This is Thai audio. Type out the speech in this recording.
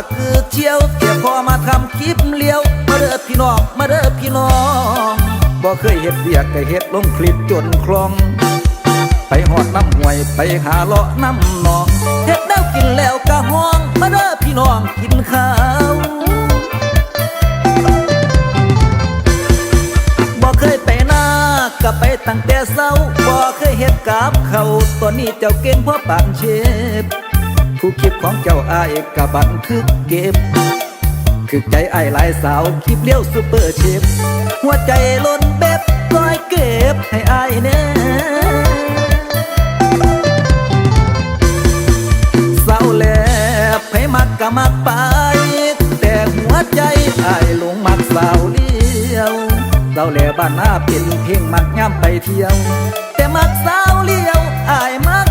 ากคือเชี่ยวเกี่ยพอมาทำคลิปเลี้ยว มาเด้อพี่น้อง มาเด้อพี่น้องบ่เคยเฮ็ดเบียกก็เฮ็ดลงคลิปจนคลอง ไปหอดน้ำห่วยไปหาเลาะน้ำหนองเฮ็ดแนวกินแล้วก็ห้อง มาเด้อพี่น้องกินข้าวบ่เคยไปนาก็ไปตั้งแต่เช้าบ่เคยเฮ็ดกับเขาตอนนี้เจ้าเก่งเพราะปานเชฟ ผู้คลิปของเจ้าอายกับบันทึกเก็บ คือใจไอ้หลายสาวคลิปเลี้ยวซูเปอร์เชฟหัวใจล้นเบ็บร้อยเก็บให้อายแน่เศร้าแล้วให้มักก็มักไปแต่หัวใจไอายหลงมักสาวเลี้ยวเศร้าแลบ้านหน้าเป็นเพียงมักย่ำไปเที่ยว แต่มักสาวเลี้ยวไอายมัก